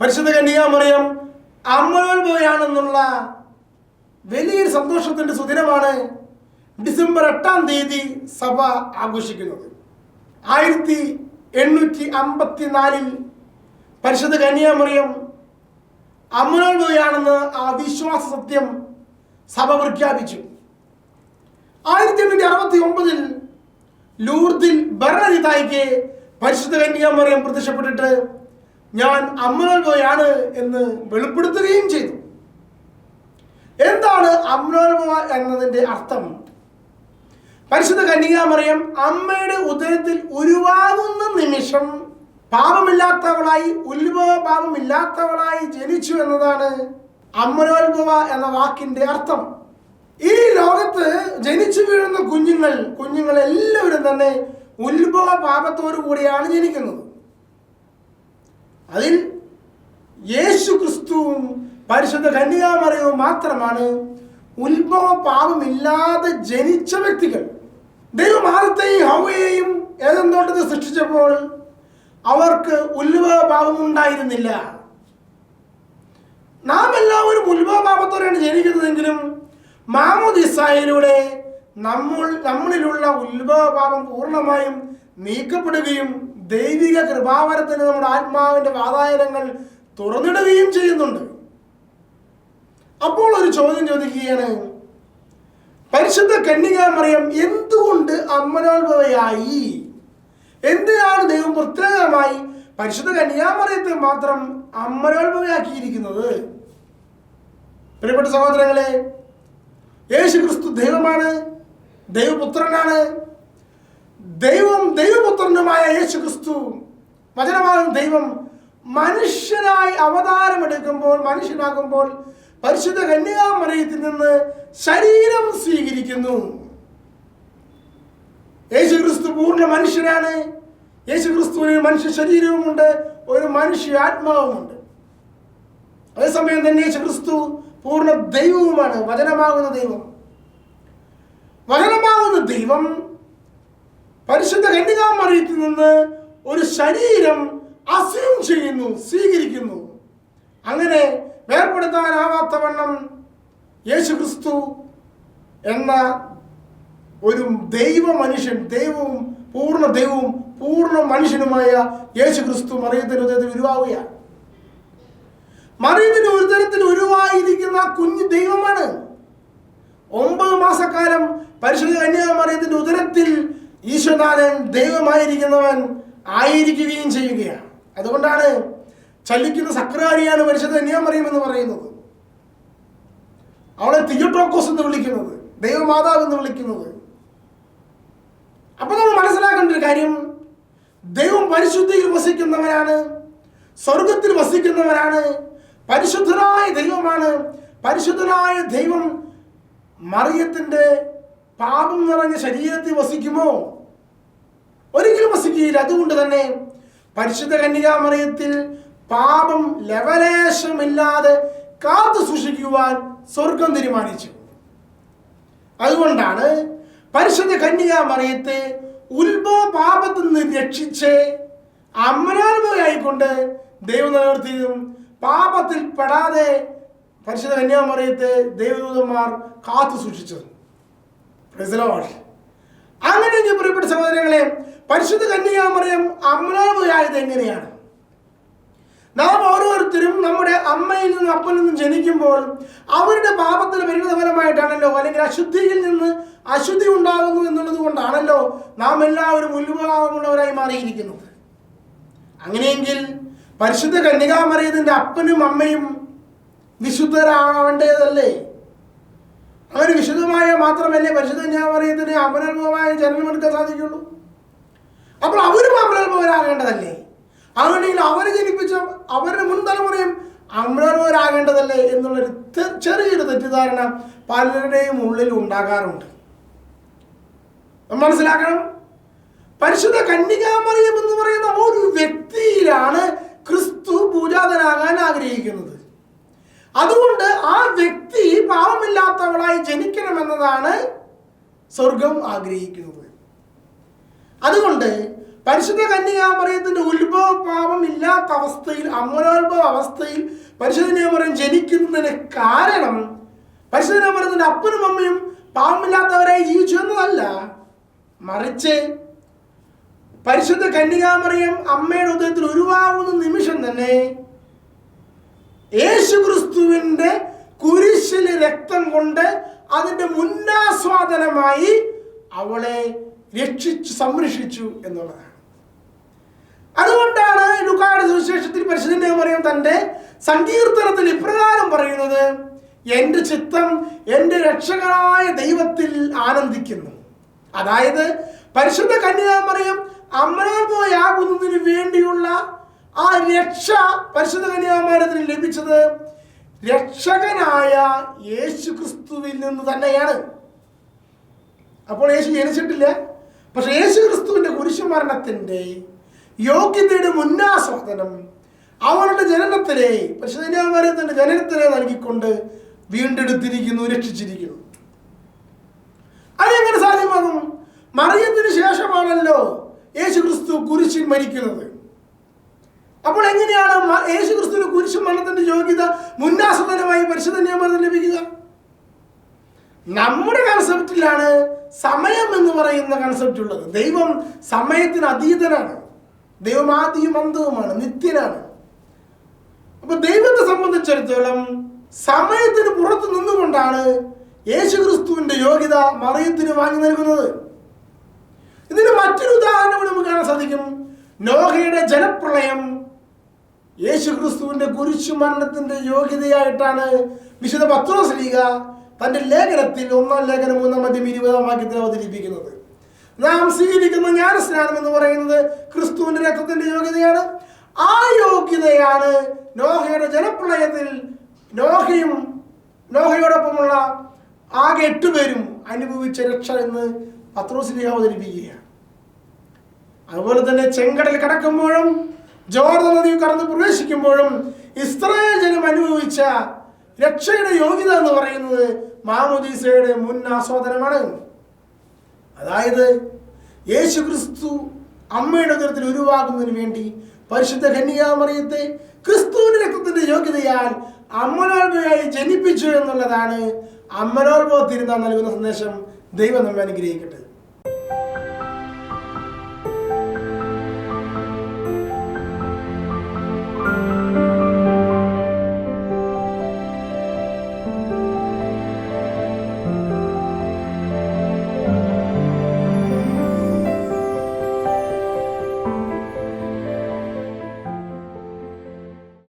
പരിശുദ്ധ കന്യാമറിയം അമ്മലോത്ഭവയാണെന്നുള്ള വലിയൊരു സന്തോഷത്തിന്റെ സുദിനമാണ് ഡിസംബർ എട്ടാം തീയതി സഭ ആഘോഷിക്കുന്നത്. ആയിരത്തി എണ്ണൂറ്റി അമ്പത്തിനാലിൽ പരിശുദ്ധ കന്യാമറിയം പോയാണെന്ന് ആ വിശ്വാസ സത്യം സഭ പ്രഖ്യാപിച്ചു. ആയിരത്തി എണ്ണൂറ്റി അറുപത്തി ഒമ്പതിൽ ലൂർദിൽ ഭരണനിതായിക്ക് പരിശുദ്ധ കന്യാമറിയം പ്രത്യക്ഷപ്പെട്ടിട്ട് ഞാൻ അമ്മലോത്ഭവയാണ് എന്ന് വെളിപ്പെടുത്തുകയും ചെയ്തു. എന്താണ് അമ്നോത്ഭവ എന്നതിന്റെ അർത്ഥം? പരിശുദ്ധ കന്യകാമറിയം അമ്മയുടെ ഉദരത്തിൽ ഉരുവാകുന്ന നിമിഷം പാപമില്ലാത്തവളായി ഉത്ഭവ പാപമില്ലാത്തവളായി ജനിച്ചു എന്നതാണ് അമ്മനോത്ഭവ എന്ന വാക്കിന്റെ അർത്ഥം. ഈ ലോകത്ത് ജനിച്ചു വീഴുന്ന കുഞ്ഞുങ്ങൾ കുഞ്ഞുങ്ങൾ എല്ലാവരും തന്നെ ഉത്ഭവ പാപത്തോടു കൂടിയാണ് ജനിക്കുന്നത്. അതിൽ യേശു ക്രിസ്തുവും പരിശുദ്ധ കന്യാമറിയവും മാത്രമാണ് ഉത്ഭവ പാപമില്ലാതെ ജനിച്ച വ്യക്തികൾ. ദൈവം ആദത്തെയും ഹൗവയെയും ഏതം സൃഷ്ടിച്ചപ്പോൾ അവർക്ക് ഉത്ഭവ പാപം ഉണ്ടായിരുന്നില്ല നാം എല്ലാവരും ഉത്ഭവ പാപത്തോടെയാണ് ജനിക്കുന്നതെങ്കിലും മാമോദിസായിലൂടെ നമ്മൾ നമ്മളിലുള്ള ഉത്ഭവ പാപം പൂർണമായും നീക്കപ്പെടുകയും ദൈവിക കൃപാവരത്തിന് നമ്മുടെ ആത്മാവിന്റെ വാതായനങ്ങൾ തുറന്നിടുകയും ചെയ്യുന്നുണ്ട്. അപ്പോൾ ഒരു ചോദ്യം ചോദിക്കുകയാണ് പരിശുദ്ധ കന്യകാമറിയം എന്തുകൊണ്ട് അമ്മനോത്ഭവയായി എന്തിനാണ് ദൈവം പ്രത്യേകമായി പരിശുദ്ധ കന്യാമറിയത്തെ മാത്രം അമ്മനോത്ഭവയാക്കിയിരിക്കുന്നത് പ്രിയപ്പെട്ട സഹോദരങ്ങളെ യേശു ക്രിസ്തു ദൈവമാണ് ദൈവപുത്രനാണ് ദൈവം ദൈവപുത്രനുമായ യേശു ക്രിസ്തു വചനമാകുന്ന ദൈവം മനുഷ്യനായി അവതാരമെടുക്കുമ്പോൾ മനുഷ്യനാകുമ്പോൾ പരിശുദ്ധ കന്യാമറിയത്തിൽ നിന്ന് ശരീരം സ്വീകരിക്കുന്നു. യേശു ക്രിസ്തു പൂർണ മനുഷ്യനാണ്. യേശു ക്രിസ്തുവിന് മനുഷ്യ ശരീരവുമുണ്ട് ഒരു മനുഷ്യ ആത്മാവുമുണ്ട്. അതേസമയം തന്നെ യേശു ക്രിസ്തു പൂർണ ദൈവവുമാണ് വചനമാകുന്ന ദൈവം. വചനമാകുന്ന ദൈവം പരിശുദ്ധ കന്യകാമറിയത്തിൽ നിന്ന് ഒരു ശരീരം അസ്യൂം ചെയ്യുന്നു സ്വീകരിക്കുന്നു. അങ്ങനെ വേർപെടുത്താനാവാത്തവണ്ണം യേശു ക്രിസ്തു എന്ന ഒരു ദൈവ മനുഷ്യൻ ദൈവവും പൂർണ ദൈവവും പൂർണ മനുഷ്യനുമായ യേശു ക്രിസ്തു മറിയത്തിന്റെ ഉദയത്തിൽ ഉരുവാവുകയാണ്. മറിയത്തിന്റെ ഒരു തരത്തിൽ ഉരുവായിരിക്കുന്ന കുഞ്ഞു ദൈവമാണ്. ഒമ്പത് മാസക്കാലം പരിശുദ്ധ കന്യാമറിയത്തിന്റെ ഉദരത്തിൽ ഈശ്വനാഥൻ ദൈവമായിരിക്കുന്നവൻ ആയിരിക്കുകയും ചെയ്യുകയാണ്. അതുകൊണ്ടാണ് ചലിക്കുന്ന സക്രാരിയാണ് പരിശുദ്ധ കന്യാമറിയം എന്ന് പറയുന്നത്. അവളെ തിയോട്രോക്കോസ് എന്ന് വിളിക്കുന്നത് ദൈവമാതാവ് എന്ന് വിളിക്കുന്നത്. അപ്പൊ നമ്മൾ മനസ്സിലാക്കേണ്ട ഒരു കാര്യം ദൈവം പരിശുദ്ധിയിൽ വസിക്കുന്നവനാണ് സ്വർഗത്തിൽ വസിക്കുന്നവനാണ് പരിശുദ്ധനായ ദൈവമാണ് പരിശുദ്ധനായ ദൈവം മറിയത്തിന്റെ പാപം നിറഞ്ഞ ശരീരത്തിൽ വസിക്കുമോ? ഒരിക്കലും വസിക്കുകയില്ല. അതുകൊണ്ട് തന്നെ പരിശുദ്ധ കന്യകാമറിയത്തിൽ പാപം ലവലേശമില്ലാതെ കാത്തു സൂക്ഷിക്കുവാൻ സ്വർഗം തീരുമാനിച്ചു. അതുകൊണ്ടാണ് പരിശുദ്ധ കന്യകാമറിയത്തെ ഉത്ഭവ പാപത്തിൽ നിന്ന് രക്ഷിച്ച് അമ്മനാത്മകയായിക്കൊണ്ട് ദൈവം നിലനിർത്തിയതും പാപത്തിൽ പെടാതെ പരിശുദ്ധ കന്യാമറിയത്തെ ദൈവദൂതന്മാർ കാത്തു സൂക്ഷിച്ചതും. അങ്ങനെ പ്രിയപ്പെട്ട സഹോദരങ്ങളെ പരിശുദ്ധ കന്യാമറിയം അമ്മനാമയായത് എങ്ങനെയാണ്? നാം ഓരോരുത്തരും നമ്മുടെ അമ്മയിൽ നിന്നും അപ്പനിൽ നിന്നും ജനിക്കുമ്പോൾ അവരുടെ പാപത്തിന് പരിണിതഫലമായിട്ടാണല്ലോ അല്ലെങ്കിൽ അശുദ്ധിയിൽ നിന്ന് അശുദ്ധി ഉണ്ടാകുന്നു എന്നുള്ളത് കൊണ്ടാണല്ലോ നാം എല്ലാവരും ഉത്ഭവമുള്ളവരായി മാറിയിരിക്കുന്നത്. അങ്ങനെയെങ്കിൽ പരിശുദ്ധ കന്യകാമറിയതിന്റെ അപ്പനും അമ്മയും വിശുദ്ധരാവേണ്ടതല്ലേ? അങ്ങനെ വിശുദ്ധമായ മാത്രമല്ലേ പരിശുദ്ധ കന്യാമറിയത്തിന് അമരൽഭവമായ ജനനമെടുക്കാൻ സാധിക്കുള്ളൂ? അപ്പോൾ അവരും അമരൽഭവരാകേണ്ടതല്ലേ അങ്ങനെയെങ്കിൽ അവരെ ജനിപ്പിച്ച അവരുടെ മുൻ തലമുറയും അമരൽഭവരാകേണ്ടതല്ലേ എന്നുള്ളൊരു ചെറിയൊരു തെറ്റിദ്ധാരണ പലരുടെയും ഉള്ളിൽ ഉണ്ടാകാറുണ്ട്. മനസ്സിലാക്കണം? പരിശുദ്ധ കന്യകാമറിയം എന്ന് പറയുന്ന ഒരു വ്യക്തിയിലാണ് ക്രിസ്തു പൂജാതനാകാൻ ആഗ്രഹിക്കുന്നത്. അതുകൊണ്ട് ആ വ്യക്തി പാവമില്ലാത്തവളായി ജനിക്കണമെന്നതാണ് സ്വർഗം ആഗ്രഹിക്കുന്നത്. അതുകൊണ്ട് പരിശുദ്ധ കന്യകാമറിയത്തിന്റെ ഉത്ഭവ പാപം ഇല്ലാത്ത അവസ്ഥയിൽ അമ്മനോത്ഭവ അവസ്ഥയിൽ പരിശുദ്ധ നിയമം ജനിക്കുന്നതിന് കാരണം പരിശുദ്ധ നിയമത്തിന്റെ അപ്പനും അമ്മയും പാവമില്ലാത്തവരായി ജീവിച്ചു എന്നതല്ല മറിച്ച് പരിശുദ്ധ കന്യകാമറിയം അമ്മയുടെ ഉദയത്തിൽ ഉരുവാകുന്ന നിമിഷം തന്നെ യേശു ക്രിസ്തുവിന്റെ കുരിശിലെ രക്തം കൊണ്ട് അതിന്റെ മുന്നാസ്വാദനമായി അവളെ രക്ഷിച്ചു സംരക്ഷിച്ചു എന്നുള്ളതാണ്. അതുകൊണ്ടാണ് ലുക്കാട് സുവിശേഷത്തിൽ പരിശുദ്ധൻ പറയും തന്റെ സങ്കീർത്തനത്തിൽ ഇപ്രകാരം പറയുന്നത് എന്റെ ചിത്തം എന്റെ രക്ഷകനായ ദൈവത്തിൽ ആനന്ദിക്കുന്നു. അതായത് പരിശുദ്ധ കന്യാമറിയം പോയാകുന്നതിന് വേണ്ടിയുള്ള ആ രക്ഷ പരിശുദ്ധ കന്യാമരത്തിന് ലഭിച്ചത് രക്ഷകനായ യേശു ക്രിസ്തുവിൽ നിന്ന് തന്നെയാണ്. അപ്പോൾ യേശു ജനിച്ചിട്ടില്ല. പക്ഷെ യേശു ക്രിസ്തുവിന്റെ കുരിശുമരണത്തിന്റെ യോഗ്യതയുടെ മുന്നാസ്വാദനം അവരുടെ ജനനത്തിലെ തന്നെ ജനനത്തിലെ നൽകിക്കൊണ്ട് വീണ്ടെടുത്തിരിക്കുന്നു രക്ഷിച്ചിരിക്കുന്നു. അതെങ്ങനെ സാധ്യമാകും? മറിയത്തിന് ശേഷമാണല്ലോ യേശു ക്രിസ്തു കുരിശിൽ മരിക്കുന്നത്. അപ്പോൾ എങ്ങനെയാണ് യേശു ക്രിസ്തുവിന് കുരിശു മരണത്തിന്റെ യോഗ്യത മുന്നാസ്വാദനമായി പരിശുദ്ധ നിയമത്തിൽ ലഭിക്കുക? നമ്മുടെ കൺസെപ്റ്റിലാണ് സമയം എന്ന് പറയുന്ന കൺസെപ്റ്റ് ഉള്ളത്. ദൈവം സമയത്തിന് അതീതനാണ്. ദൈവം ആദ്യം അന്തവുമാണ് നിത്യനാണ്. അപ്പൊ ദൈവത്തെ സംബന്ധിച്ചിടത്തോളം സമയത്തിന് പുറത്ത് നിന്നുകൊണ്ടാണ് യേശു ക്രിസ്തുവിന്റെ യോഗ്യത മറിയത്തിന് വാങ്ങി നൽകുന്നത്. ഇതിന് മറ്റൊരു ഉദാഹരണം നമുക്ക് കാണാൻ സാധിക്കും. നോഹയുടെ ജലപ്രളയം യേശു ക്രിസ്തുവിന്റെ കുരിശു മരണത്തിന്റെ യോഗ്യതയായിട്ടാണ് വിശുദ്ധ പത്രോസ് ലീഗ തന്റെ ലേഖനത്തിൽ ഒന്നാം ലേഖനം മൂന്നാം മധ്യം ഇരുപതാം വാക്യത്തിൽ അവതരിപ്പിക്കുന്നത്. നാം സ്വീകരിക്കുന്ന ജ്ഞാനസ്നാനം എന്ന് പറയുന്നത് ക്രിസ്തുവിന്റെ രക്തത്തിന്റെ യോഗ്യതയാണ്. ആ യോഗ്യതയാണ് നോഹയുടെ ജലപ്രളയത്തിൽ നോഹയും നോഹയോടൊപ്പമുള്ള ആകെ എട്ടുപേരും അനുഭവിച്ച രക്ഷ എന്ന് പത്രോസ് ലീഗ അവതരിപ്പിക്കുകയാണ്. അതുപോലെ തന്നെ ചെങ്കടൽ കടക്കുമ്പോഴും ജോർദ നദി കടന്നു പ്രവേശിക്കുമ്പോഴും ഇസ്രായേൽ ജനം അനുഭവിച്ച രക്ഷയുടെ യോഗ്യത എന്ന് പറയുന്നത് മാമുദീസയുടെ മുൻ ആസ്വാദനമാണ്. അതായത് യേശു ക്രിസ്തു അമ്മയുടെ ഉദരത്തിൽ ഉരുവാകുന്നതിന് വേണ്ടി പരിശുദ്ധ കന്യാമറിയത്തെ ക്രിസ്തുവിന്റെ രക്തത്തിന്റെ യോഗ്യതയാൽ അമ്മനോർമയായി ജനിപ്പിച്ചു എന്നുള്ളതാണ് അമ്മനോർമ തിരുന്നാൾ നൽകുന്ന സന്ദേശം ദൈവം നമ്മെ അനുഗ്രഹിക്കട്ടെ.